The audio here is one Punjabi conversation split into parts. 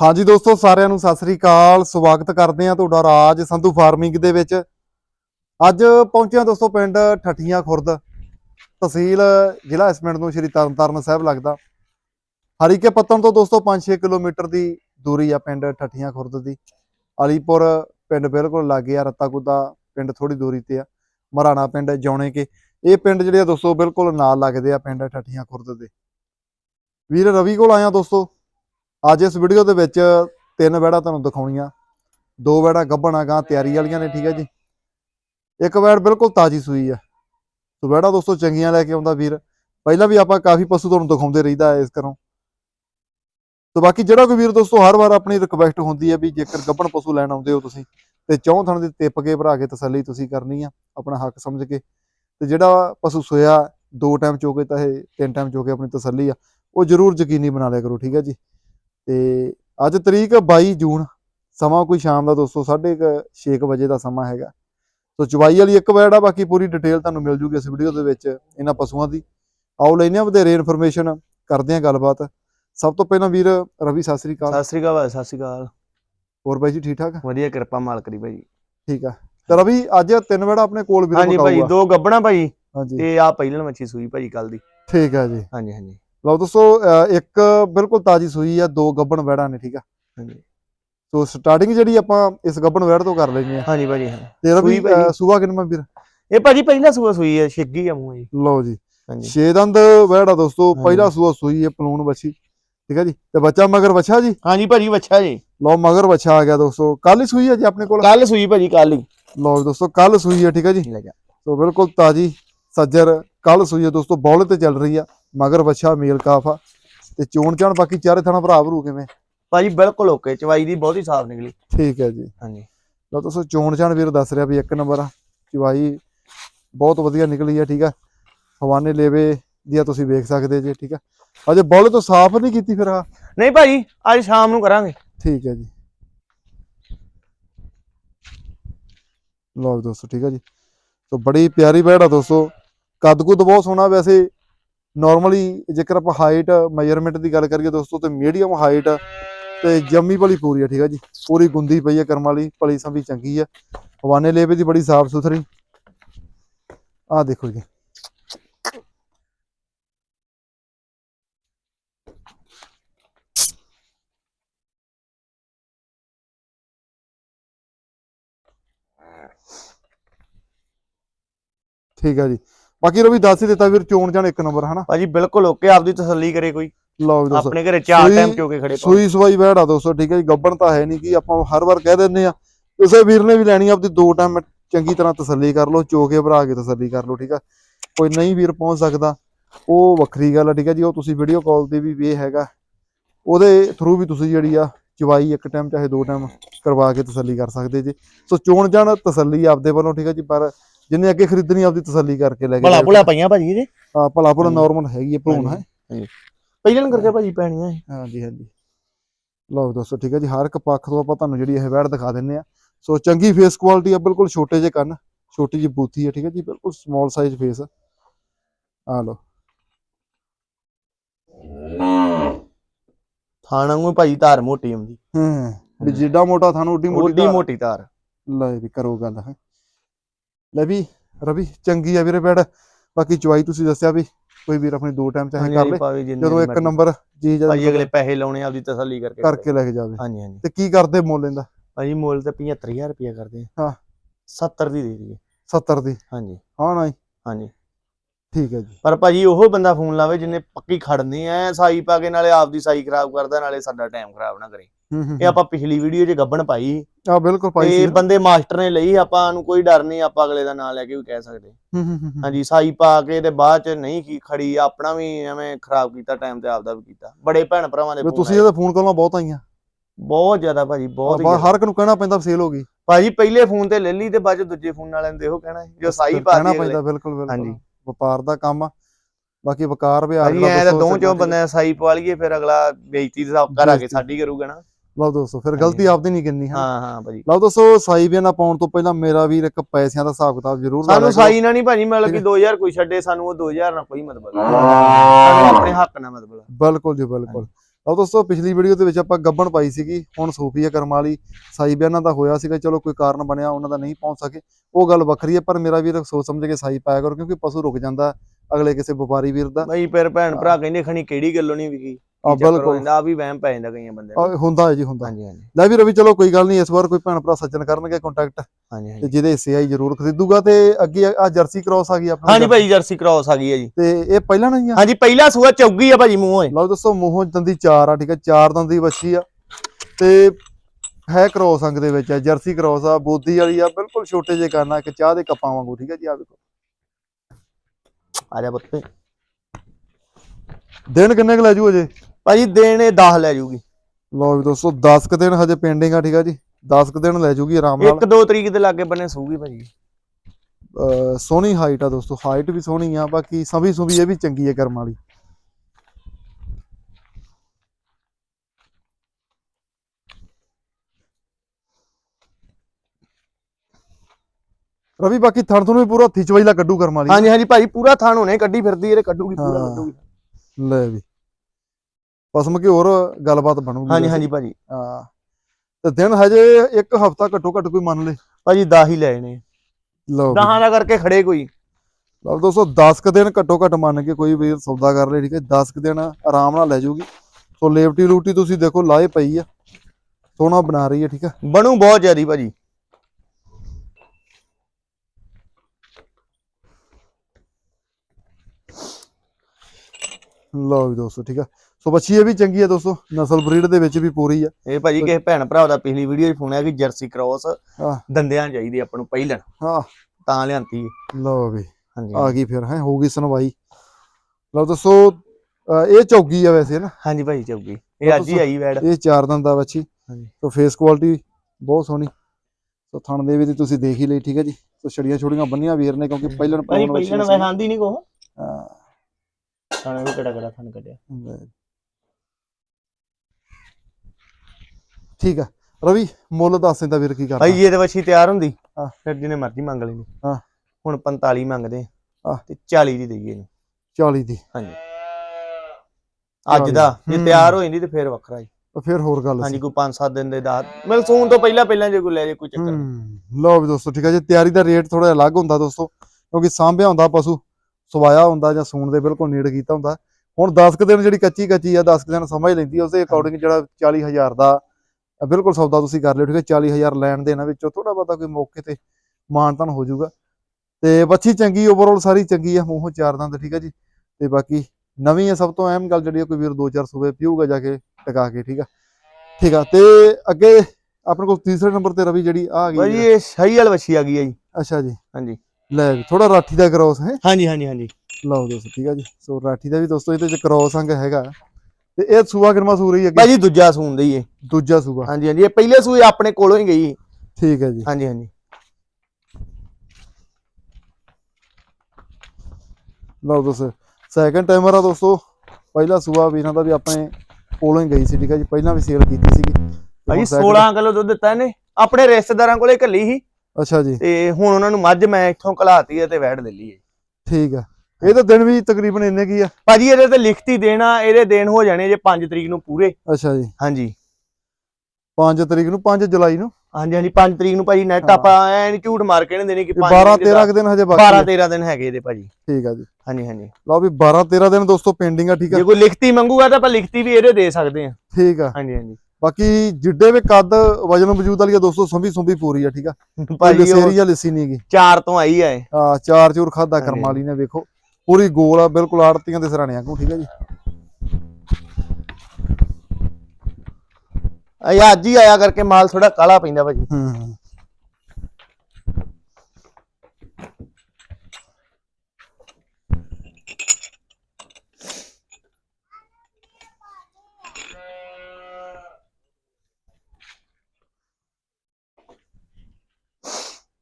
ਹਾਂਜੀ ਦੋਸਤੋ, ਸਾਰਿਆਂ ਨੂੰ ਸਤਿ ਸ੍ਰੀ ਅਕਾਲ। ਸਵਾਗਤ ਕਰਦੇ ਹਾਂ ਤੁਹਾਡਾ ਰਾਜ ਸੰਧੂ ਫਾਰਮਿੰਗ ਦੇ ਵਿੱਚ। ਅੱਜ ਪਹੁੰਚਿਆ ਦੋਸਤੋ ਪਿੰਡ ਠੱਠੀਆਂ ਖੁਰਦ ਤਹਿਸੀਲ, ਜ਼ਿਲ੍ਹਾ ਇਸ ਪਿੰਡ ਨੂੰ ਸ਼੍ਰੀ ਤਰਨਤਾਰਨ ਸਾਹਿਬ ਲੱਗਦਾ। ਹਰੀਕੇ ਪੱਤਨ ਤੋਂ ਦੋਸਤੋ 5-6 ਕਿਲੋਮੀਟਰ ਦੀ ਦੂਰੀ ਆ ਪਿੰਡ ਠੱਠੀਆਂ ਖੁਰਦ ਦੀ। ਅਲੀਪੁਰ ਪਿੰਡ ਬਿਲਕੁਲ ਲਾਗੇ ਆ, ਰੱਤਾਕੁੱਦਾ ਪਿੰਡ ਥੋੜੀ ਦੂਰੀ ਤੇ ਆ। ਮਰਾਣਾ ਪਿੰਡ ਜੌਣੇ ਕੇ। ਇਹ ਪਿੰਡ ਜਿਹੜੇ ਆ ਦੋਸਤੋ ਬਿਲਕੁਲ ਨਾਲ ਲੱਗਦੇ ਆ ਪਿੰਡ ਠੱਠੀਆਂ ਖੁਰਦ ਦੇ। ਵੀਰ ਰਵੀ ਕੋਲ ਆਇਆ ਦੋਸਤੋ। ਅੱਜ ਇਸ ਵੀਡੀਓ ਦੇ ਵਿੱਚ ਤਿੰਨ ਵੈੜਾ ਤੁਹਾਨੂੰ ਦਿਖਾਉਣੀਆਂ। ਦੋ ਵੈੜਾਂ ਗੱਭਣਾ ਗਾਂ, ਤਿਆਰੀ ਵਾਲੀਆਂ ਨੇ, ਠੀਕ ਹੈ ਜੀ। ਇੱਕ ਵੈੜ ਬਿਲਕੁਲ ਤਾਜੀ ਸੂਈ ਆ। ਸੋ ਵੈੜਾਂ ਦੋਸਤੋ ਚੰਗੀਆਂ ਲੈ ਕੇ ਆਉਂਦਾ ਵੀਰ। ਪਹਿਲਾਂ ਵੀ ਆਪਾਂ ਕਾਫੀ ਪਸ਼ੂ ਤੁਹਾਨੂੰ ਦਿਖਾਉਂਦੇ ਰਹੀਦਾ ਇਸ ਕਰੋਂ ਸੋ ਬਾਕੀ ਜਿਹੜਾ ਕੋਈ ਵੀਰ ਦੋਸਤੋ ਹਰ ਵਾਰ ਆਪਣੀ ਰਿਕਵੈਸਟ ਹੁੰਦੀ ਹੈ ਵੀ ਜੇਕਰ ਗੱਭਣ ਪਸ਼ੂ ਲੈਣ ਆਉਂਦੇ ਹੋ ਤੁਸੀਂ, ਤੇ ਚੌਂ ਥਣ ਦੀ ਟਿੱਪ ਕੇ ਭਰਾ ਕੇ ਤਸੱਲੀ ਤੁਸੀਂ ਕਰਨੀ ਆ, ਆਪਣਾ ਹੱਕ ਸਮਝ ਕੇ। ਤੇ ਜਿਹੜਾ ਪਸ਼ੂ ਸੋਇਆ, ਦੋ ਟਾਈਮ ਚੋਕੇ ਤਾਂ ਇਹ ਤਿੰਨ ਟਾਈਮ ਚੋਕੇ ਆਪਣੀ ਤਸੱਲੀ ਆ, ਉਹ ਜ਼ਰੂਰ ਯਕੀਨੀ ਬਣਾ ਲਿਆ ਕਰੋ, ਠੀਕ ਹੈ ਜੀ। ਤੇ ਅੱਜ ਤਰੀਕ 22 ਜੂਨ ਸਮਾਂ ਕੋਈ ਸ਼ਾਮ ਦਾ ਦੋਸਤੋ 6:30 ਵਜੇ ਦਾ ਸਮਾਂ ਹੈਗਾ। ਸੋ ਚੁਬਾਈ ਵਾਲੀ ਇੱਕ ਵੈੜ ਆ ਬਾਕੀ ਪੂਰੀ ਡਿਟੇਲ ਤੁਹਾਨੂੰ ਮਿਲ ਜੂਗੀ ਇਸ ਵੀਡੀਓ ਦੇ ਵਿੱਚ ਇਹਨਾਂ ਪਸ਼ੂਆਂ ਦੀ। ਆਓ ਲੈਨੇ ਆ ਵਧੇਰੇ ਇਨਫੋਰਮੇਸ਼ਨ ਕਰਦੇ ਆ ਗੱਲਬਾਤ। ਸਭ ਤੋਂ ਪਹਿਲਾਂ ਵੀਰ ਰਵੀ ਸਤਿ ਸ੍ਰੀ ਅਕਾਲ। ਸਤਿ ਸ੍ਰੀ ਅਕਾਲ ਭਾਈ, ਸਤਿ ਸ੍ਰੀ ਅਕਾਲ। ਹੋਰ ਬਾਈ ਜੀ ਠੀਕ ਠਾਕ ਵਧੀਆ ਕਿਰਪਾ ਮਾਲਕ ਦੀ ਭਾਈ। ਠੀਕ ਆ। ਤੇ ਰਵੀ ਅੱਜ ਤਿੰਨ ਵੈੜਾ ਆਪਣੇ ਕੋਲ ਵੀਰ ਹਾਂਜੀ ਭਾਈ ਦੋ ਗੱਬਣਾ ਭਾਈ ਹਾਂਜੀ। ਤੇ ਆ ਪਹਿਲਣ ਮੱਛੀ ਸੂਈ ਭਾਈ ਕੱਲ ਦੀ। ਠੀਕ ਆ ਜੀ। ਹਾਂਜੀ ਹਾਂਜੀ। ਲਓ ਦੋਸਤੋ ਇੱਕ ਬਿਲਕੁਲ ਤਾਜੀ ਸੂਈ ਆ ਦੋ ਗੱਬਣ ਵੈੜਾਂ ਨੇ ਠੀਕ ਆ? ਹਾਂਜੀ। ਸੋ ਸਟਾਰਟਿੰਗ ਜਿਹੜੀ ਆਪਾਂ ਇਸ ਗੱਬਣ ਵੈੜ ਤੋਂ ਕਰ ਲੈਂਦੇ ਆ। ਹਾਂਜੀ ਭਾਜੀ ਹਾਂ। ਤੇ ਰਵੀ ਸੂਈ ਭਾਈ। ਅਹ ਸੂਆ ਕਿੰਨਾ ਵੀਰ? ਇਹ ਭਾਜੀ ਪਹਿਲਾਂ ਸੂਆ ਸੂਈ ਹੈ ਛਿੱਗੀ ਆ ਮੂੰਹ ਜੀ। ਲਓ ਜੀ। ਹਾਂਜੀ। ਛੇ ਦੰਦ ਵੈੜਾ ਦੋਸਤੋ। ਪਹਿਲਾ ਸੂਆ ਸੂਈ ਹੈ ਪਲੂਣ ਬੱਚੀ ਠੀਕ ਹੈ ਜੀ? ਤੇ ਬੱਚਾ ਮਗਰ ਬੱਚਾ ਜੀ? ਹਾਂਜੀ ਭਾਜੀ ਬੱਚਾ ਜੀ। ਲਓ ਮਗਰ ਬੱਚਾ ਆ ਗਿਆ ਦੋਸਤੋ। ਕੱਲ ਹੀ ਸੂਈ ਹੈ ਜੀ ਆਪਣੇ ਕੋਲ? ਕੱਲ ਸੂਈ ਭਾਜੀ ਕੱਲ ਹੀ। ਲਓ ਦੋਸਤੋ ਕੱਲ ਸੂਈ ਹੈ ਠੀਕ ਹੈ ਜਾ? ਸੋ ਬਿਲਕੁਲ ਤਾਜੀ ਸੱਜਰ ਕੱਲ ਸੂਈ ਹੈ ਦੋਸਤੋ ਬੌਲ ਤੇ ਚੱਲ ਰਹੀ ਆ। ਮਗਰ ਬੱਚਾ ਮੇਲ ਕਾਫ ਆ ਤੇ ਚੋਣ ਚਾਣ ਬਾਕੀ ਚਾਰੇ ਥਾਣਾ ਭਰਾ ਭਰੂ ਕਿਵੇਂ? ਭਾਜੀ ਬਿਲਕੁਲ ਓਕੇ ਚਵਾਈ ਦੀ ਬਹੁਤ ਹੀ ਸਾਫ਼ ਨਿਕਲੀ। ਠੀਕ ਹੈ ਜੀ। ਹਾਂਜੀ। ਲਓ ਦੋਸਤੋ ਚੋਣ ਚਾਣ ਵੀਰ ਦੱਸ ਰਿਹਾ ਵੀ ਇੱਕ ਨੰਬਰ ਆ ਚਵਾਈ ਬਹੁਤ ਵਧੀਆ ਨਿਕਲੀ ਆ ਠੀਕ ਆ। ਹਵਾਨੇ ਲੇਵੇ ਦੀਆਂ ਤੁਸੀਂ ਵੇਖ ਸਕਦੇ ਜੀ ਠੀਕ ਆ। ਅਜੇ ਬੌਲ ਤੋਂ ਸਾਫ਼ ਨਹੀਂ ਕੀਤੀ ਫਿਰ ਆ। ਨਹੀਂ ਭਾਜੀ ਅੱਜ ਸ਼ਾਮ ਨੂੰ ਕਰਾਂਗੇ। ਠੀਕ ਹੈ ਜੀ। ਲਓ ਦੋਸਤੋ ਠੀਕ ਹੈ ਜੀ। ਸੋ ਬੜੀ ਪਿਆਰੀ ਬੈੜ ਆ ਦੋਸਤੋ। ਕੱਦ ਕੁੱਦ ਬਹੁਤ ਸੋਹਣਾ ਵੈਸੇ ਨਾਰਮਲੀ ਜੇਕਰ ਆਪਾਂ ਹਾਈਟ ਮੈਜ਼ਰਮੈਂਟ ਦੀ ਗੱਲ ਕਰੀਏ ਦੋਸਤੋ, ਤੇ ਮੀਡੀਅਮ ਹਾਈਟ ਤੇ ਜੰਮੀ ਭਲੀ ਪੂਰੀ ਆ, ਠੀਕ ਹੈ ਜੀ? ਪੂਰੀ ਗੁੰਦੀ ਪਈ ਆ ਕਰਮ ਵਾਲੀ, ਭਲੀ ਸੰਭੀ ਚੰਗੀ ਆ। ਹਵਾਨੇ ਲੇਵੇ ਦੀ ਬੜੀ ਸਾਫ਼ ਸੁਥਰੀ। ਆਹ ਦੇਖੋ ਜੀ। ਠੀਕ ਹੈ ਜੀ। ਬਾਕੀ ਰਵੀ ਦੱਸ ਹੀ ਦਿੱਤਾ ਵੀਰ ਚੋਣ ਜਾਣ ਇੱਕ ਨੰਬਰ ਹਨਾ? ਭਾਜੀ ਬਿਲਕੁਲ ਓਕੇ ਆਪਦੀ ਤਸੱਲੀ ਕਰੇ ਕੋਈ। ਲਓ ਦੋਸਤੋ ਆਪਣੇ ਘਰੇ ਚਾਰ ਟਾਈਮ ਚੋਕੇ ਖੜੇ ਸੂਈ ਸਵਾਈ ਵਹਿੜਾ ਦੋਸਤੋ ਠੀਕ ਹੈ ਜੀ ਗੱਬਣ ਤਾਂ ਹੈ ਨਹੀਂ ਕਿ ਆਪਾਂ ਹਰ ਵਾਰ ਕਹਿ ਦਿੰਦੇ ਆ ਕਿਸੇ ਵੀਰ ਨੇ ਵੀ ਲੈਣੀ ਆਪਦੀ ਦੋ ਟਾਈਮ ਚੰਗੀ ਤਰ੍ਹਾਂ ਤਸੱਲੀ ਕਰ ਲਓ ਚੋਕੇ ਭਰਾ ਕੇ ਤਸੱਲੀ ਕਰ ਲਓ ਠੀਕ ਆ? ਕੋਈ ਨਹੀਂ ਵੀਰ ਪਹੁੰਚ ਸਕਦਾ। ਉਹ ਵੱਖਰੀ ਗੱਲ ਆ ਠੀਕ ਆ ਜੀ ਉਹ ਤੁਸੀਂ ਵੀਡੀਓ ਕਾਲ ਤੇ ਵੀ ਇਹ ਹੈਗਾ। ਉਹਦੇ ਥਰੂ ਵੀ ਤੁਸੀਂ ਜਿਹੜੀ ਆ ਚਵਾਈ ਇੱਕ ਟਾਈਮ ਚਾਹੇ ਦੋ ਟਾਈਮ ਕਰਵਾ ਕੇ ਤਸੱਲੀ ਕਰ ਸਕਦੇ ਜੀ। ਸੋ ਚੋਣ ਜਾਣ ਤਸੱਲੀ ਆਪਦੇ ਵੱਲੋਂ ਠੀਕ ਆ ਜੀ ਪਰ ਜਿੰਨੇ ਅੱਗੇ ਖਰੀਦਣੀ ਆਪਦੀ ਤਸੱਲੀ ਕਰਕੇ ਲੈ ਕੇ ਭਲਾ। ਭੁਲਾ ਪਈਆਂ ਭਾਜੀ ਇਹਦੇ? ਹਾਂ, ਭਲਾ ਭਲਾ। ਨਾਰਮਲ ਹੈਗੀ ਹੈ। ਭਲੂਣ ਹੈ ਪਹਿਲਣ ਕਰਕੇ ਭਾਜੀ ਪੈਣੀਆਂ ਇਹ। ਹਾਂਜੀ ਹਾਂਜੀ। ਲਓ ਦੋਸਤੋ ਠੀਕ ਹੈ ਜੀ ਹਰ ਇੱਕ ਪੱਖ ਤੋਂ ਆਪਾਂ ਤੁਹਾਨੂੰ ਜਿਹੜੀ ਇਹ ਵੈੜ ਦਿਖਾ ਦਿੰਨੇ ਆ ਸੋ ਚੰਗੀ ਫੇਸ ਕੁਆਲਿਟੀ ਆ ਬਿਲਕੁਲ ਛੋਟੇ ਜਿਹੇ ਕੰਨ ਛੋਟੀ ਜਿਹੀ ਬੂਥੀ ਆ ਠੀਕ ਹੈ ਜੀ ਬਿਲਕੁਲ ਸਮਾਲ ਸਾਈਜ਼ ਫੇਸ ਆ। ਲਓ। ਥਾਣਾ ਨੂੰ ਭਾਜੀ ਧਾਰ ਮੋਟੀ ਆਉਂਦੀ। ਹੂੰ ਵੀ ਜਿੱਡਾ ਮੋਟਾ ਤੁਹਾਨੂੰ ਓਡੀ ਮੋਟੀ। ਮੋਟੀ ਧਾਰ। ਲੈ ਵੀ ਕਰੋ ਗੱਲ ਹੈ। ਲੈ ਵੀ ਰਵੀ ਚੰਗੀ ਆ ਵੀਰੇ ਵੈੜ ਬਾਕੀ ਚੁਆਈ ਤੁਸੀਂ ਦੱਸਿਆ ਵੀ ਕੋਈ ਵੀਰ ਆਪਣੀ ਦੋ ਟਾਈਮ ਚਾਹੇ ਕਰ ਲੇ। ਜਿੰਨੇ ਜਦੋਂ ਇੱਕ। ਨੰਬਰ ਜੀ ਜਦ ਭਾਜੀ ਅਗਲੇ ਪੈਸੇ ਲਾਉਣੇ ਆਪਦੀ ਤਸੱਲੀ ਕਰਕੇ ਕਰਕੇ ਲੈ ਕੇ ਜਾਵੇ। ਹਾਂਜੀ ਹਾਂਜੀ। ਤੇ ਕੀ ਕਰਦੇ ਮੁੱਲ ਇਹਦਾ? ਭਾਜੀ ਮੁੱਲ ਤੇ 75000 ਰੁਪਇਆ ਕਰਦੇ ਹਾਂ। 70 ਦੀ ਦੇ ਦਈਏ। 70 ਦੀ। ਹਾਂਜੀ। ਹਾਂ ਨਾ? ਹਾਂਜੀ। ਠੀਕ ਹੈ ਜੀ। ਪਰ ਭਾਜੀ ਉਹ ਬੰਦਾ ਫੋਨ ਲਾਵੇ ਜਿਹਨੇ ਪੱਕੀ ਖੜਨੀ ਐ ਸਾਈ ਪਾ ਕੇ ਨਾਲੇ ਆਪਦੀ ਸਾਈ ਖਰਾਬ ਕਰਦਾ ਨਾਲੇ ਸਾਡਾ ਟਾਈਮ ਖਰਾਬ ਨਾ ਕਰੇ। ਇਹ ਆਪਾਂ ਪਿਛਲੀ ਵੀਡੀਓ 'ਚ ਗੱਬਣ ਪਾਈ ਆ ਬਿਲਕੁਲ ਪਾਈ ਤੇ ਸੀ ਬੰਦੇ ਮਾਸਟਰ ਨੇ ਲਈ ਆਪਾਂ ਨੂੰ ਕੋਈ ਡਰ ਨਹੀਂ ਆਪਾਂ ਅਗਲੇ ਦਾ ਨਾਂ ਲੈ ਕੇ ਵੀ ਕਹਿ ਸਕਦੇ। ਹੂੰ ਹੂੰ ਹੂੰ ਹਾਂਜੀ ਸਾਈ ਪਾ ਕੇ ਤੇ ਬਾਅਦ 'ਚ ਨਹੀਂ ਕੀ ਖੜੀ ਆਪਣਾ ਵੀ ਐਵੇਂ ਖਰਾਬ ਕੀਤਾ ਟਾਈਮ ਤੇ ਆਪਦਾ ਵੀ ਕੀਤਾ। ਬੜੇ ਭੈਣ ਭਰਾਵਾਂ ਦੇ ਵੀ phone ਤੁਸੀਂ ਆਏ। ਇਹਦੇ ਫੋਨ ਕਾਲਾਂ ਬਹੁਤ ਆਈਆਂ ਬਹੁਤ ਜ਼ਿਆਦਾ ਭਾਜੀ ਬਹੁਤ ਹੀ ਬਾ- ਜ਼ਿਆਦਾ। ਹਰ ਇੱਕ ਨੂੰ ਕਹਿਣਾ ਪੈਂਦਾ ਸੇਲ ਹੋ ਗਈ। ਭਾਜੀ ਪਹਿਲੇ ਫੋਨ ਤੇ ਲੈ ਲਈ ਤੇ ਬਾਅਦ 'ਚ ਦੂਜੇ ਫੋਨ ਵਾਲਿਆਂ ਦੇ ਇਹੋ ਕਹਿਣਾ ਸੀ, ਜੋ ਸਾਈ ਪਾ ਕਹਿਣਾ ਦੀ ਪੈਂਦਾ ਬਿਲਕੁਲ ਬਿਲਕੁਲ। ਹਾਂਜੀ। ਵਪਾਰ ਦਾ ਕੰਮ ਆ। ਬਾਕੀ ਵਕਾਰ ਵਿਹਾਰ ਭਾਜੀ ਐ ਤਾਂ ਦੋ ਚੋਂ ਬੰਦੇ ਸਾਈ ਪਵਾ ਲਈਏ ਫਿਰ ਅਗਲਾ ਬੇਇੱਜ਼ਤੀ ਦਾ ਘਰ ਆ ਕੇ ਬੇਇੱਜ਼ਤੀ। ਸਾਡੀ ਕਰੂਗਾ ਨਾ। ਲਓ ਦੋਸਤੋ ਫਿਰ ਗਲਤੀ ਆਪਦੀ ਨਹੀਂ ਕਿੰਨੀ ਹੈ। ਹਾਂ ਹਾਂ ਭਾਜੀ। ਲਓ ਦੋਸਤੋ ਸਾਈ ਵੀ ਨਾ ਪਾਉਣ ਤੋਂ ਪਹਿਲਾਂ ਮੇਰਾ ਵੀਰ ਇੱਕ ਪੈਸਿਆਂ ਦਾ ਹਿਸਾਬ ਕਿਤਾਬ ਜ਼ਰੂਰ ਲਾ ਸਾਨੂੰ। ਸਾਈ ਨਾ ਨਹੀਂ ਭਾਜੀ ਮਤਲਬ ਕਿ ਹੈ। 2000 ਕੋਈ ਛੱਡੇ ਸਾਨੂੰ ਉਹ 2000 ਨਾਲ ਕੋਈ ਮਤਲਬ ਨਹੀਂ। ਸਾਨੂੰ ਆਪਣੇ ਹੱਕ ਨਾਲ ਮਤਲਬ। ਬਿਲਕੁਲ ਜੀ ਬਿਲਕੁਲ। ਲਓ ਦੋਸਤੋ ਪਿਛਲੀ ਵੀਡੀਓ ਦੇ ਵਿੱਚ ਆਪਾਂ ਗੱਬਣ ਪਾਈ ਸੀਗੀ ਹੁਣ ਸੂਫੀਆ ਕਰਮ ਵਾਲੀ ਸਾਈ ਬਿਆਨਾਂ ਦਾ ਹੋਇਆ ਸੀਗਾ ਚਲੋ ਕੋਈ ਕਾਰਨ ਬਣਿਆ ਉਹਨਾਂ ਦਾ ਨਹੀਂ ਪਹੁੰਚ ਸਕੇ। ਉਹ ਗੱਲ ਵੱਖਰੀ ਹੈ ਪਰ ਮੇਰਾ ਵੀਰ ਸੋਚ ਸਮਝ ਕੇ ਸਾਈ ਪਾਇਆ ਕਰੋ ਕਿਉਂਕਿ ਪਸ਼ੂ ਰੁਕ ਜਾਂਦਾ ਅਗਲੇ ਕਿਸੇ ਵਪਾਰੀ ਵੀਰ ਦਾ। ਬਈ ਫਿਰ ਭੈਣ ਭਰਾ ਕਹਿੰਦੇ ਖਣੀ ਕਿਹੜੀ ਗੱਲੋਂ ਨਹੀਂ ਵਿਕੀ? ਆ ਬਿਲਕੁਲ। ਆ ਵੀ ਵਹਿਮ ਪੈ ਜਾਂਦਾ ਕਈਆਂ ਬੰਦਿਆਂ ਨੂੰ। ਹੁੰਦਾ ਹੈ ਜੀ ਹੁੰਦਾ ਹਾਂਜੀ ਹਾਂਜੀ। ਲੈ ਵੀ ਰਵੀ ਚਲੋ ਕੋਈ ਗੱਲ ਨਹੀਂ ਇਸ ਵਾਰ ਕੋਈ ਭੈਣ ਭਰਾ ਸੱਜਣ ਕਰਨਗੇ ਕੰਟੈਕਟ ਹਾਂਜੀ ਤੇ ਹਾਂਜੀ। ਜਿਹਦੇ ਹਿੱਸੇ ਆਈ ਜ਼ਰੂਰ ਖਰੀਦੂਗਾ ਤੇ ਅੱਗੇ ਆ ਜਰਸੀ ਕ੍ਰਾਸ ਆ ਗਈ ਆਪਣੀ ਹਾਂਜੀ ਭਾਈ ਜਰਸੀ। ਕ੍ਰਾਸ ਆ ਗਈ ਹੈ ਜੀ। ਤੇ ਇਹ ਪਹਿਲਾਂ ਨਹੀਂ ਆ? ਹਾਂਜੀ ਪਹਿਲਾ ਸੂਆ ਚੌਗੀ ਆ ਭਾਜੀ ਮੂੰਹੋਂ। ਲਓ ਦੱਸੋ ਮੂੰਹੋਂ ਦੰਦੀ ਚਾਰ ਆ ਠੀਕ ਹੈ ਚਾਰ ਦੰਦੀ ਵੱਛੀ ਆ। ਤੇ ਹੈ ਕ੍ਰੋਸ ਅੰਗ ਦੇ ਵਿੱਚ ਹੈ ਜਰਸੀ ਕ੍ਰੋਸ ਆ ਬੋਦੀ ਵਾਲੀ ਆ ਬਿਲਕੁਲ ਛੋਟੇ ਜਿਹੇ ਕਰਨਾ ਇੱਕ ਚਾਹ ਦੇ ਕੱਪਾਂ ਵਾਂਗੂ ਠੀਕ ਹੈ ਜੀ ਆ ਵੇਖੋ। ਆ ਜਾ ਬੱਤੇ ਦਿਨ ਕਿੰਨੇ ਕੁ ਲੈ ਜੂ ਅਜੇ? ਭਾਜੀ ਦੇਣ ਇਹ 10 ਲੈ ਜੂਗੀ। ਲਓ ਵੀ ਦੋਸਤੋ 10 ਕੁ ਦਿਨ ਹਜੇ ਪੈਂਡਿੰਗ ਆ ਠੀਕ ਆ ਜੀ। 10 ਕੁ ਦਿਨ ਲੈ ਜੂਗੀ ਆਰਾਮ ਨਾਲ। ਇੱਕ ਦੋ ਤਰੀਕ ਦੇ ਲਾਗੇ ਬੰਨੇ ਸੂਗੀ ਭਾਜੀ। ਸੋਹਣੀ ਹਾਈਟ ਆ ਦੋਸਤੋ ਹਾਈਟ ਵੀ ਸੋਹਣੀ ਆ ਬਾਕੀ ਸਭੀ ਸੁਭੀ ਇਹ ਵੀ ਚੰਗੀ ਹੈ ਕਰਮ ਵਾਲੀ। ਰਵੀ ਬਾਕੀ ਥਣ ਤੁਹਾਨੂੰ ਵੀ ਪੂਰਾ ਹੱਥੀ ਚਵਾਈਲਾ ਕੱਢੂ ਕਰਮ ਵਾਲੀ। ਹਾਂਜੀ ਹਾਂਜੀ ਭਾਜੀ ਪੂਰਾ ਥਾਣ ਹੋਣੇ ਕੱਢੀ ਫਿਰਦੀ ਇਹਦੇ ਕੱਢੂਗੀ ਪੂਰਾ। ਕੱਢੂਗੀ। ਲੈ ਵੀ। ਪਸਮ ਕੀ ਹੋਰ ਗੱਲਬਾਤ ਬਣੂਗੀ ਹਾਂਜੀ। ਹਾਂਜੀ ਭਾਜੀ। ਹਾਂ। ਤੇ ਦਿਨ ਹਜੇ ਇੱਕ ਹਫਤਾ ਘੱਟੋ ਘੱਟ ਕੋਈ ਮੰਨ ਲੇ। ਭਾਜੀ 10 ਹੀ ਲੈ ਨੇ ਲਓ ਵੀ। 10 ਦਾ ਕਰਕੇ ਖੜੇ ਕੋਈ। ਲਓ ਦੋਸਤੋ 10 ਕ ਦਿਨ ਘੱਟੋ ਘੱਟ ਮੰਨ ਕੇ ਕੋਈ ਵੀਰ ਸੌਦਾ ਕਰ ਲੇ ਠੀਕ ਹੈ। 10 ਕ ਦਿਨ ਆਰਾਮ ਨਾਲ ਲੈ ਜਾਊਗੀ। ਸੋ ਲੇਵਟੀ ਲੂਟੀ ਤੁਸੀਂ ਦੇਖੋ ਲਾਏ ਪਈ ਆ। ਸੋਹਣਾ ਬਣਾ ਰਹੀ ਹੈ ਠੀਕ ਹੈ। ਬਣੂ ਬਹੁਤ ਜ਼ਿਆਦੀ ਭਾਜੀ। ਲਓ ਵੀ ਦੋਸਤੋ ਠੀਕ ਆ ਸੋ ਬੱਚੀ ਇਹ ਵੀ ਚੰਗੀ ਹੈ ਦੋਸਤੋ ਨਸਲ ਬਰੀਡ ਦੇ ਵਿੱਚ ਵੀ ਪੂਰੀ ਆ। ਇਹ ਭਾਜੀ ਕਿਸੇ ਭੈਣ ਭਰਾ ਦਾ ਪਿਛਲੀ ਵੀਡੀਓ 'ਚ ਫੋਨ ਆਇਆ ਕਿ ਜਰਸੀ ਕ੍ਰਾਸ ਹਾਂ। ਦੰਦਿਆਂ ਚਾਹੀਦੀ ਆਪਾਂ ਨੂੰ ਪਹਿਲਣ ਹਾਂ। ਤਾਂ ਲਿਆਂਤੀ ਲਓ ਵੀ ਹਾਂਜੀ। ਆ ਗਈ ਫਿਰ ਹੈ ਹੋਊਗੀ ਸੁਣਵਾਈ। ਲਓ ਦੋਸਤੋ ਅਹ ਇਹ ਚੌਗੀ ਆ ਵੈਸੇ ਨਾ। ਹਾਂਜੀ ਭਾਜੀ ਚੌਗੀ। ਇਹ ਅੱਜ ਹੀ ਆਈ ਵੈੜ। ਇਹ ਚਾਰ ਦੰਦ ਦਾ ਬੱਚੀ ਹਾਂਜੀ। ਸੋ ਫੇਸ ਕੁਆਲਿਟੀ ਬਹੁਤ ਸੋਹਣੀ। ਸੋ ਥਣ ਦੇ ਵੀ ਤੇ ਤੁਸੀਂ ਦੇਖ ਹੀ ਲਈ ਠੀਕ ਹੈ ਜੀ। ਸੋ ਛੜੀਆਂ ਛੋੜੀਆਂ ਬੰਨੀਆਂ ਵੀਰ ਨੇ ਕਿਉਂਕਿ ਪਹਿਲਣ ਪਾਉਣ ਪਹਿਲਣ ਵੈ ਖਾਂਦੀ ਨਹੀਂ ਕੋ ਹਾਂ, ਖਾਣਾ ਵੀ ਕਿਹੜਾ ਕਿਹੜਾ ਥਣ ਕੱਢਿਆ। ਠੀਕ ਆ। ਰਵੀ ਮੁੱਲ ਦੱਸ ਦਿੰਦਾ ਵੀਰ ਕੀ ਕਰਦਾ। ਭਾਈ ਇਹਦੇ ਵੱਛੀ ਤਿਆਰ ਹੁੰਦੀ। ਹਾਂ। ਫਿਰ ਜਿਹਨੇ ਮਰਜ਼ੀ ਮੰਗ ਲੈਣੀ। ਹਾਂ। ਹੁਣ 45 ਮੰਗਦੇ ਹਾਂ। ਤੇ 40 ਦੀ ਦਈਏ ਇਹਨੂੰ। 40 ਦੀ। ਹਾਂਜੀ। ਅੱਜ 40 ਦਾ ਜੇ। ਤਿਆਰ ਹੋ ਜਾਂਦੀ ਤੇ ਫਿਰ ਵੱਖਰਾ ਜੀ। ਫਿਰ ਹੋਰ ਗੱਲ ਹਾਂਜੀ ਕੋਈ 5-7 ਦਿਨ ਦੇ ਦਾ ਮਿਲ ਸੂਣ ਤੋਂ ਪਹਿਲਾਂ ਪਹਿਲਾਂ ਜੇ ਕੋਈ ਲੈ ਜੇ ਕੋਈ ਚੱਕਰ ਲਓ ਵੀ ਦੋਸਤੋ ਠੀਕ ਹੈ ਜੀ ਤਿਆਰੀ ਦਾ ਰੇਟ ਥੋੜਾ ਅਲੱਗ ਹੁੰਦਾ ਦੋਸਤੋ ਕਿਉਂਕਿ ਸਾਂਭਿਆ ਹੁੰਦਾ ਪਸ਼ੂ ਸਵਾਇਆ ਹੁੰਦਾ ਜਾਂ ਸੂਣ ਦੇ ਬਿਲਕੁਲ ਨੇੜ ਕੀਤਾ ਹੁੰਦਾ। ਹੁਣ 10 ਕੁ ਦਿਨ ਜਿਹੜੀ ਕੱਚੀ ਕੱਚੀ ਆ 10 ਕੁ ਦਿਨ ਸਮਝ ਲੈਂਦੀ ਆ ਉਸਦੇ ਅਕੋਰਡਿੰਗ ਜਿਹੜਾ 40000 ਦਾ ਬਿਲਕੁਲ ਸੌਦਾ ਤੁਸੀਂ ਕਰ ਲਿਓ ਠੀਕ ਹੈ 40000 ਲੈਣ ਦੇਣਾ ਵਿੱਚੋਂ ਥੋੜਾ ਬਹੁਤਾ ਕੋਈ ਮੌਕੇ ਤੇ ਮਾਨਤਨ ਹੋ ਜਾਊਗਾ। ਤੇ ਬੱਚੀ ਚੰਗੀ ਓਵਰਆਲ ਸਾਰੀ ਚੰਗੀ ਆ ਮੂੰਹੋਂ ਚਾਰ ਦੰਦ ਠੀਕ ਹੈ ਜੀ। ਤੇ ਬਾਕੀ ਨਵੀਂ ਹੈ ਸਭ ਤੋਂ ਅਹਿਮ ਗੱਲ ਜਿਹੜੀ ਆ ਕੋਈ ਵੀਰ 2-4 ਸੂਬੇ ਪੀਊਗਾ ਜਾ ਕੇ ਟਿਕਾ ਕੇ ਠੀਕ ਆ। ਠੀਕ ਆ ਤੇ ਅੱਗੇ ਆਪਣੇ ਕੋਲ ਤੀਸਰੇ ਨੰਬਰ ਤੇ ਰਵੀ ਜਿਹੜੀ ਆ ਗਈ ਹੈ। ਇਹ ਸਹੀ ਵਾਲ ਵੱਛੀ ਆ ਗਈ ਹੈ ਜੀ। ਅੱਛਾ ਜੀ। ਹਾਂਜੀ। ਲੈ ਥੋੜਾ ਰਾਠੀ ਦਾ ਕ੍ਰੋਸ ਹੈ। ਹਾਂਜੀ ਹਾਂਜੀ ਹਾਂਜੀ। ਲਓ ਦੋਸਤੋ ਠੀਕ ਆ ਜੀ। ਸੋ ਰਾਠੀ ਦਾ ਵੀ ਦੋਸਤੋ ਇਹਦੇ ਚ ਕ੍ਰੋਸ ਅੰਗ ਹੈਗਾ। ਤੇ ਇਹ ਸੂਆ ਕਿਨਮਾ ਸੂ ਰਹੀ ਅੱਗੇ? ਭਾਜੀ ਦੂਜਾ ਸੂਣ ਦੀ ਏ ਦੂਜਾ ਸੂਆ। ਹਾਂਜੀ ਹਾਂਜੀ ਇਹ ਪਹਿਲੇ ਸੂਏ ਆਪਣੇ ਕੋਲੋਂ ਹੀ ਗਈ। ਠੀਕ ਹੈ ਜੀ। ਹਾਂਜੀ ਹਾਂਜੀ। ਲਓ ਦੋਸਤੋ ਸੈਕੰਡ ਟਾਈਮਰ ਆ ਦੋਸਤੋ। ਪਹਿਲਾ ਸੂਆ ਵੀ ਇਹਨਾਂ ਦਾ ਵੀ ਆਪਣੇ ਕੋਲੋਂ ਹੀ ਗਈ ਸੀ ਠੀਕ ਹੈ ਜੀ। ਪਹਿਲਾਂ ਵੀ ਸੇਲ ਕੀਤੀ ਸੀਗੀ। second- 16 ਕਿਲੋ ਦੁੱਧ ਦਿੱਤਾ ਇਹਨੇ। ਆਪਣੇ ਰਿਸ਼ਤੇਦਾਰਾਂ ਕੋਲੇ ਘੱਲੀ ਸੀ। ਅੱਛਾ ਜੀ। ਤੇ ਹੁਣ ਉਹਨਾਂ ਨੂੰ ਮੱਝ ਮੈਂ ਇੱਥੋਂ ਘਲਾਤੀ ਹੈ ਤੇ ਵੈੜ ਲੈ ਲਈ ਹੈ। ਠੀਕ ਆ ਇਹ ਤਾਂ ਦਿਨ ਵੀ ਤਕਰੀਬਨ ਇੰਨੇ ਕੀ ਆ। ਭਾਜੀ ਇਹਦੇ ਤੇ ਲਿਖਤੀ ਦੇਣਾ ਇਹਦੇ ਦੇਣ ਹੋ ਜਾਣੇ ਜੇ 5 ਤਰੀਕ ਨੂੰ ਪੂਰੇ। ਅੱਛਾ ਜੀ। ਹਾਂਜੀ। 5 ਤਰੀਕ ਨੂੰ 5 ਜੁਲਾਈ ਨੂੰ? ਹਾਂਜੀ ਹਾਂਜੀ 5 ਤਰੀਕ ਨੂੰ ਭਾਜੀ ਨੈਟ ਹਾਂ। ਆਪਾਂ ਐ ਨਹੀਂ ਝੂਠ ਮਾਰ ਕੇ ਨਹੀਂ ਦੇਣੀ ਕਿ ਇਹ 5 12 13 ਕੁ ਦਿਨ ਹਜੇ ਬਾਕੀ 12 ਆ। 13 ਦਿਨ ਹੈਗੇ ਇਹਦੇ ਭਾਜੀ। ਠੀਕ ਆ ਜੀ। ਹਾਂਜੀ ਹਾਂਜੀ। ਲਓ ਵੀ 12 13 ਦਿਨ ਦੋਸਤੋ ਪੈਂਡਿੰਗ ਆ ਠੀਕ ਆ। ਜੇ ਕੋਈ ਲਿਖਤੀ ਮੰਗੂਗਾ ਤਾਂ ਆਪਾਂ ਲਿਖਤੀ ਵੀ ਇਹਦੇ ਦੇ ਸਕਦੇ ਹਾਂ। ਠੀਕ ਆ। ਹਾਂਜੀ ਹਾਂਜੀ। ਬਾਕੀ ਜਿੱਡੇ ਵੀ ਕੱਦ ਵਜਨ ਵਜੂਦ ਵਾਲੀ ਆ ਦੋਸਤੋ ਸੰਭੀ ਸੁੰਭੀ ਪੂਰੀ ਆ ਠੀਕ ਆ। ਭਾਜੀ ਭਾਜੀ ਉਹ ਸੇਰੀ ਜਾਂ ਲਿੱਸੀ ਨਹੀਂਗੀ ਚਾਰ ਤੋਂ ਆਈ ਹੈ ਆ ਚਾਰ ਚੂਰ ਖਾਦਾ ਕਰਮ। ਵਾਲੀ ਨੇ ਵੇਖੋ। ਪੂਰੀ ਗੋਲ ਆ ਬਿਲਕੁਲ ਆੜਤੀਆਂ ਦੇ ਸਰਾਣੇ ਵਾਂਗੂ ਠੀਕ ਆ ਜੀ। ਇਹ ਅੱਜ ਹੀ ਆਇਆ ਕਰਕੇ ਮਾਲ ਥੋੜਾ ਕਾਲਾ ਪੈਂਦਾ ਭਾਜੀ। ਹੂੰ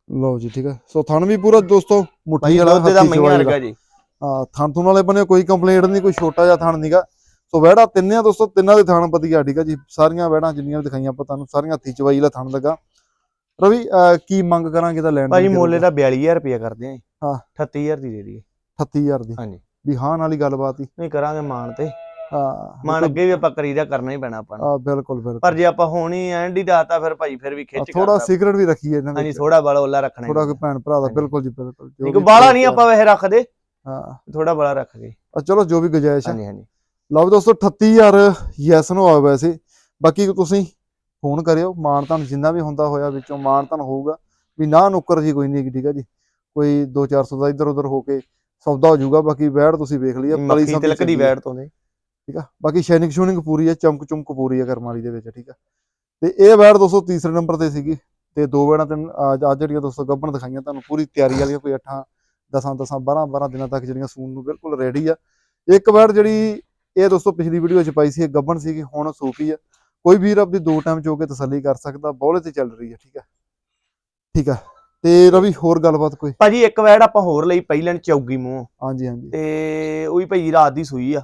ਲਓ ਜੀ ਠੀਕ ਆ। ਸੋ ਥਣ ਵੀ ਪੂਰਾ ਦੋਸਤੋ ਮੁੱਠੀ ਵਾਲਾ ਹੱਥੀ ਚਵਾਈ ਦਾ ਜੀ। ਹਾਂ ਥਣ ਥੁਣ ਵਾਲੇ ਬਣੇ ਕੋਈ ਕੰਪਲੇਂਟ ਨਹੀਂ ਕੋਈ ਛੋਟਾ ਜਿਹਾ ਥਣ ਨਹੀਂਗਾ ਸੋ ਵਹਿੜਾ ਤਿੰਨੇ ਆ ਦੋਸਤੋ ਤਿੰਨਾਂ ਦੇ ਥਣ ਵਧੀਆ ਠੀਕ ਆ ਜੀ। ਸਾਰੀਆਂ ਵਹਿੜਾਂ ਜਿੰਨੀਆਂ ਦਿਖਾਈਆਂ ਆਪਾਂ ਤੁਹਾਨੂੰ ਸਾਰੀਆਂ ਹੱਥੀ ਚਵਾਈ ਵਾਲਾ ਥਣ ਲੱਗਾ। ਰਵੀ ਕੀ ਮੰਗ ਕਰਾਂਗੇ ਤਾਂ ਲੈਣ ਭਾਜੀ ਮੋਲੇ ਦਾ 42000 ਰੁਪਇਆ ਕਰਦੇ ਆਂ ਹਾਂ। 38000 ਦੀ ਦੇ ਦਈਏ। 38000 ਦੀ? ਹਾਂਜੀ। ਵੀ ਹਾਂ ਨਾਲ ਹੀ ਗੱਲਬਾਤ ਹੀ। ਨਹੀਂ ਕਰਾਂਗੇ ਮਾਨ ਤੇ। ਹਾਂ। ਮਨ ਅੱਗੇ ਵੀ ਆਪਾਂ ਕਰੀਦਾ ਕਰਨਾ ਹੀ ਪੈਣਾ ਆਪਾਂ ਨੂੰ। ਆ ਬਿਲਕੁਲ ਬਿਲਕੁਲ। ਪਰ ਜੇ ਆਪਾਂ ਹੋਣੀ ਐਂਡ ਹੀ ਡਾਤਾ ਫਿਰ ਭਾਈ ਫਿਰ ਵੀ ਖਿੱਚ ਥੋੜਾ। ਸੀਕ੍ਰੇਟ ਵੀ ਰੱਖੀਏ ਇਹਨਾਂ ਹਾਂਜੀ ਵਿੱਚ। ਥੋੜਾ ਬੜਾ ਉਹਲਾ ਰੱਖਣਾ ਥੋੜਾ ਕੋਈ ਭੈਣ ਭਰਾ ਦਾ ਹਾਂਜੀ। ਬਿਲਕੁਲ ਜੀ ਬਿਲਕੁਲ। ਵੀ ਬਾਲਾ ਨਹੀਂ ਆਪਾਂ ਵੈਸੇ ਰੱਖਦੇ। ਹਾਂ। ਥੋੜਾ ਬੜਾ ਰੱਖ ਗਏ ਆ ਚਲੋ ਜੋ ਵੀ ਗੁਜਾਇਸ਼ ਹੈ। ਹਾਂਜੀ ਹਾਂਜੀ। ਲਓ ਵੀ ਦੋਸਤੋ 38000 ਯੈਸ ਨੂੰ ਆ ਵੈਸੇ ਬਾਕੀ ਤੁਸੀਂ ਫੋਨ ਕਰਿਓ। ਮਾਨ ਤਾਂ ਜਿੰਨਾ ਵੀ ਹੁੰਦਾ ਹੋਇਆ ਵਿੱਚੋਂ ਮਾਨ ਤਾਂ ਹੋਊਗਾ। ਵੀ ਨਾ ਨੁੱਕਰ ਜੀ ਕੋਈ ਨਹੀਂ ਠੀਕ ਹੈ ਜੀ। ਕੋਈ 2-400 ਦਾ ਇੱਧਰ ਉੱਧਰ ਹੋ ਕੇ ਸੌਦਾ ਹੋ ਜਾਊਗਾ। ਬਾਕੀ ਵੈੜ ਤੁਸੀਂ ਵੇਖ ਲਈ ਆ ਸਮਝੀ ਤਿਲਕ ਦੀ ਆ, ਵੈਟ ਤੋਂ ਦੇ। ਠੀਕ ਆ। ਬਾਕੀ ਸ਼ੈਨਿਕ ਸ਼ੂਨਿੰਗ ਪੂਰੀ ਹੈ ਚਮਕ ਚੁਮਕ ਪੂਰੀ ਹੈ ਕਰਮਾਲੀ ਦੇ ਵਿੱਚ ਠੀਕ ਆ। ਤੇ ਇਹ ਵੈੜ ਦੋਸਤੋ ਤੀਸਰੇ ਨੰਬਰ ਤੇ ਸੀਗੀ। ਤੇ ਦੋ ਵੈੜਾਂ ਤੇ ਅੱਜ ਜਿਹੜੀਆਂ ਦੋਸਤੋ ਗੱਭਣ ਦਿਖਾਈਆਂ ਤੁਹਾਨੂੰ ਪੂਰੀ ਤਿਆਰੀ ਵਾਲੀਆਂ ਕੋਈ 8 10 10 12 12 ਦਿਨਾਂ ਤੱਕ ਜਿਹੜੀਆਂ ਸੂਣ ਨੂੰ ਬਿਲਕੁਲ ਰੈਡੀ ਆ। ਇੱਕ ਵੈੜ ਜਿਹੜੀ ਇਹ ਦੋਸਤੋ ਪਿਛਲੀ ਵੀਡੀਓ 'ਚ ਪਾਈ ਸੀ ਇਹ ਗੱਭਣ ਸੀਗੀ ਹੁਣ ਸੂਪੀ ਆ। ਕੋਈ ਵੀਰ ਆਪਣੀ ਦੋ ਟਾਈਮ ਚੋ ਕੇ ਤਸੱਲੀ ਕਰ ਸਕਦਾ ਬੋਲੇ ਤੇ ਚੱਲ ਰਹੀ ਹੈ ਠੀਕ ਆ? ਠੀਕ ਆ। ਤੇ ਰਵੀ ਹੋਰ ਗੱਲਬਾਤ ਕੋਈ? ਭਾਜੀ ਇੱਕ ਵੈਟ ਆਪਾਂ ਹੋਰ ਲਈ ਪਹਿਲਾਂ ਚੌਗੀ ਮੂੰਹ। ਹਾਂਜੀ ਹਾਂਜੀ। ਤੇ ਉਹ ਵੀ ਭਾਈ ਰਾਤ ਦੀ ਸੂਈ ਆ।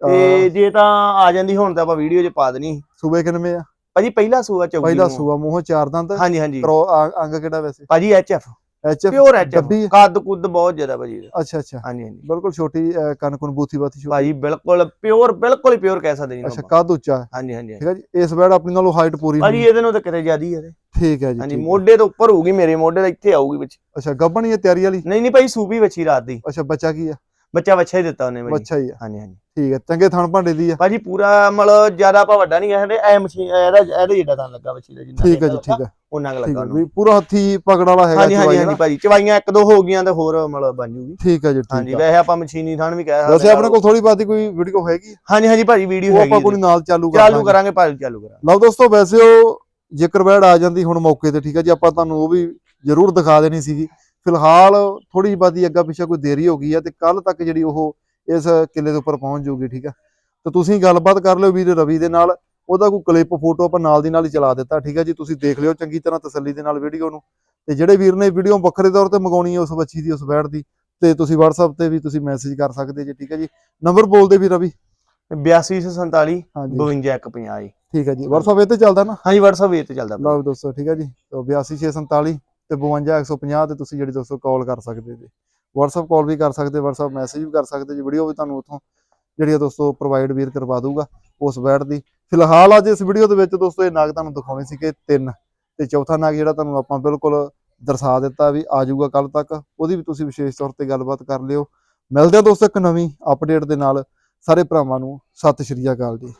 ਤੇ ਜੇ ਤਾਂ ਆ ਜਾਂਦੀ ਹੁਣ ਤਾਂ ਆਪਾਂ ਵੀਡੀਓ 'ਚ ਪਾ ਦੇਣੀ ਸੂਬੇ ਕਿੰਨੇ ਆ? ਭਾਜੀ ਪਹਿਲਾ ਸੂਆ ਚੌਗੀ ਪਹਿਲਾ। ਸੂਆ ਮੂੰਹ ਚਾਰ ਦੰਦ। ਹਾਂਜੀ ਹਾਂਜੀ। ਆ- ਅੰਗ ਕਿਹੜਾ ਵੈਸੇ? ਭਾਜੀ HF H F pure HF ਆ? ਕੱਦ ਕੁੱਦ ਬਹੁਤ ਜ਼ਿਆਦਾ ਭਾਜੀ ਇਹਦਾ। ਅੱਛਾ ਅੱਛਾ ਹਾਂਜੀ ਹਾਂਜੀ ਬਿਲਕੁਲ ਛੋਟੀ ਅਹ, ਕੰਨ ਕੁਨ ਬੂਥੀ ਬਾਥੀ ਛੋਟੀ ਭਾਜੀ ਬਿਲਕੁਲ ਪਿਓਰ ਬਿਲਕੁਲ ਹੀ ਪਿਓਰ ਕਹਿ ਸਕਦੇ ਜੀ ਅੱਛਾ। ਕੱਦ ਉੱਚਾ ਹੈ ਹਾਂਜੀ ਹਾਂਜੀ। ਠੀਕ ਹੈ ਜੀ ਇਸ ਵੈੜ ਆਪਣੀ ਨਾਲੋਂ ਹਾਈਟ ਪੂਰੀ ਭਾਜੀ ਹੋਣੀ ਇਹਦੇ ਨੂੰ ਤਾਂ ਕਿਤੇ ਜ਼ਿਆਦੀ ਹੈ ਠੀਕ ਹੈ ਜੀ ਹਾਂਜੀ ਠੀਕ ਹੈ। ਮੋਢੇ ਤੋਂ ਉੱਪਰ ਹੋਊਗੀ ਮੇਰੇ ਮੋਢੇ ਦਾ ਇੱਥੇ ਆਊਗੀ ਵਿੱਚ ਅੱਛਾ ਗੱਬਣ ਹੀ ਹੈ ਤਿਆਰੀ ਵਾਲੀ ਨਹੀਂ ਨਹੀਂ ਭਾਈ ਸੂਪੀ ਵੱਛੀ ਰਾਤ ਦੀ ਅੱਛਾ ਬੱਚਾ ਕੀ ਆ ਬੱਚਾ ਵੱਛਾ ਹੀ ਦਿੱਤਾ ਉਹਨੇ ਬੱਚਾ ਹੀ ਆ ਹਾਂਜੀ ਹਾਂਜੀ ਠੀਕ ਹੈ ਚੰਗੇ ਥਣ ਭਾਂਡੇ ਦੀ ਆ ਭਾਜੀ ਪੂਰਾ ਮਤਲਬ ਜ਼ਿਆਦਾ ਆਪਾਂ ਵੱਡਾ ਨਹੀਂ ਕਹਿੰਦੇ ਐ ਮਸ਼ੀਨ ਇਹਦਾ ਇਹਦੇ ਜਿੱਡਾ ਤਾਂ ਲੱਗਾ ਵੱਛੀ ਦਾ ਜਿੰਨਾ ਠੀਕ ਹੈ ਜੀ ਠੀਕ ਹੈ ਉਹਨਾਂ ਕੁ ਲੱਗਾ ਉਹਨੂੰ ਵੀ ਪੂਰਾ ਹੱਥੀ ਪਕੜ ਵਾਲਾ ਹੈਗਾ ਹਾਂਜੀ ਹਾਂਜੀ ਹਾਂਜੀ। ਭਾਜੀ ਚਵਾਈਆਂ ਇੱਕ ਦੋ ਹੋ ਗਈਆਂ ਤੇ ਹੋਰ ਮਤਲਬ ਬਣ ਜੂਗੀ ਠੀਕ ਹੈ ਜੀ ਠੀਕ ਹਾਂਜੀ ਵੈਸੇ ਆਪਾਂ ਮਸ਼ੀਨੀ ਥਾਣ ਵੀ ਕਹਿ ਸਕਦੇ ਵੈਸੇ। ਆਪਣੇ ਕੋਲ ਥੋੜੀ ਬਾਤੀ ਕੋਈ ਵੀਡੀਓ ਹੈਗੀ? ਹਾਂਜੀ ਹਾਂਜੀ ਭਾਜੀ ਵੀਡੀਓ ਹੈਗੀ ਆਪਾਂ ਕੋਈ। ਨਾਲ ਚਾਲੂ ਕਰ ਚਾਲੂ। ਕਰਾਂਗੇ ਭਾਜੀ ਚਾਲੂ ਕਰਾਂਗੇ ਲਓ ਦੋਸਤੋ ਵੈਸੇ ਉਹ ਜੇਕਰ ਵੈੜ ਆ ਜਾਂਦੀ ਹੁਣ ਮੌਕੇ ਤੇ ਠੀਕ ਹੈ ਜੀ ਆਪਾਂ ਤੁਹਾਨੂੰ ਉਹ ਵੀ ਜ਼ਰੂਰ ਦਿਖਾ ਦੇਣੀ ਸੀਗੀ ਫਿਲਹਾਲ ਥੋੜੀ ਜਿਹੀ ਬਾਤੀ ਅੱਗਾ ਪਿੱਛਾ ਕੋਈ ਦੇਰੀ ਹੋ ਗਈ ਆ ਤੇ ਕੱਲ ਤੱਕ ਜਿਹੜੀ ਉਹ ਇਸ ਕਿਲੇ ਦੇ ਉੱਪਰ ਪਹੁੰਚ ਜਾਊਗੀ ਠੀਕ ਆ? ਤੇ ਤੁਸੀਂ ਗੱਲਬਾਤ ਕਰ ਲਿਓ ਵੀਰ ਰਵੀ ਦੇ ਨਾਲ ਉਹਦਾ ਕੋਈ ਕਲਿੱਪ ਫੋਟੋ ਆਪਾਂ ਨਾਲ ਦੀ ਨਾਲ ਹੀ ਚਲਾ ਦਿੱਤਾ ਠੀਕ ਹੈ ਜੀ? ਤੁਸੀਂ ਦੇਖ ਲਿਓ ਚੰਗੀ ਤਰ੍ਹਾਂ ਤਸੱਲੀ ਦੇ ਨਾਲ ਵੀਡੀਓ ਨੂੰ। ਤੇ ਜਿਹੜੇ ਵੀਰ ਨੇ ਵੀਡੀਓ ਵੱਖਰੇ ਤੌਰ ਤੇ ਮੰਗਾਉਣੀ ਹੈ ਉਸ ਬੱਚੀ ਦੀ ਉਸ ਵੈੜ ਦੀ ਤੇ ਤੁਸੀਂ WhatsApp ਤੇ ਵੀ ਤੁਸੀਂ ਮੈਸੇਜ ਕਰ ਸਕਦੇ ਜੀ ਠੀਕ ਹੈ ਜੀ? ਨੰਬਰ ਬੋਲਦੇ ਵੀ ਰਵੀ? 8247 ਹਾਂਜੀ। 5250 ਜੀ। ਠੀਕ ਹੈ ਜੀ। WhatsApp ਇਹ ਤੇ ਚੱਲਦਾ ਨਾ? ਹਾਂਜੀ WhatsApp ਇਹ ਤੇ ਚੱਲਦਾ। ਲਓ ਦੋਸਤੋ ਠੀਕ ਹੈ ਜੀ? ਤੋ 82647 ਤੇ 52150 ਤੇ ਤੁਸੀਂ ਜਿਹੜੀ ਦੋਸਤੋ ਕਾਲ ਕਰ ਸਕਦੇ ਜੀ। WhatsApp ਕਾਲ ਵੀ ਕਰ ਸਕਦੇ, WhatsApp ਮੈਸੇਜ ਵੀ ਕਰ ਸਕਦੇ ਜੀ ਵੀਡੀਓ ਵੀ ਤੁਹਾਨੂੰ ਉੱਥੋਂ ਜਿਹੜੀ ਆ ਦੋਸਤੋ ਪ੍ਰੋਵਾਈਡ ਵੀਰ ਕਰਵਾ ਦੂਗਾ ਉਸ ਬੈਟ ਦੀ। ਫਿਲਹਾਲ ਅੱਜ ਇਸ ਵੀਡੀਓ ਦੇ ਵਿੱਚ ਦੋਸਤੋ ਇਹ ਨਾਗ ਤੁਹਾਨੂੰ ਦਿਖਾਉਣੇ ਸੀਗੇ ਤਿੰਨ ਤੇ ਚੌਥਾ ਨਾਗ ਜਿਹੜਾ ਤੁਹਾਨੂੰ ਆਪਾਂ ਬਿਲਕੁਲ ਦਰਸਾ ਦਿੱਤਾ ਵੀ ਆ ਜਾਊਗਾ ਕੱਲ ਤੱਕ, ਉਹਦੀ ਵੀ ਤੁਸੀਂ ਵਿਸ਼ੇਸ਼ ਤੌਰ ਤੇ ਗੱਲਬਾਤ ਕਰ ਲਿਓ। ਮਿਲਦੇ ਆ ਦੋਸਤੋ ਇੱਕ ਨਵੀਂ ਅਪਡੇਟ ਦੇ ਨਾਲ। ਸਾਰੇ ਭਰਾਵਾਂ ਨੂੰ ਸਤਿ ਸ਼੍ਰੀ ਅਕਾਲ ਜੀ।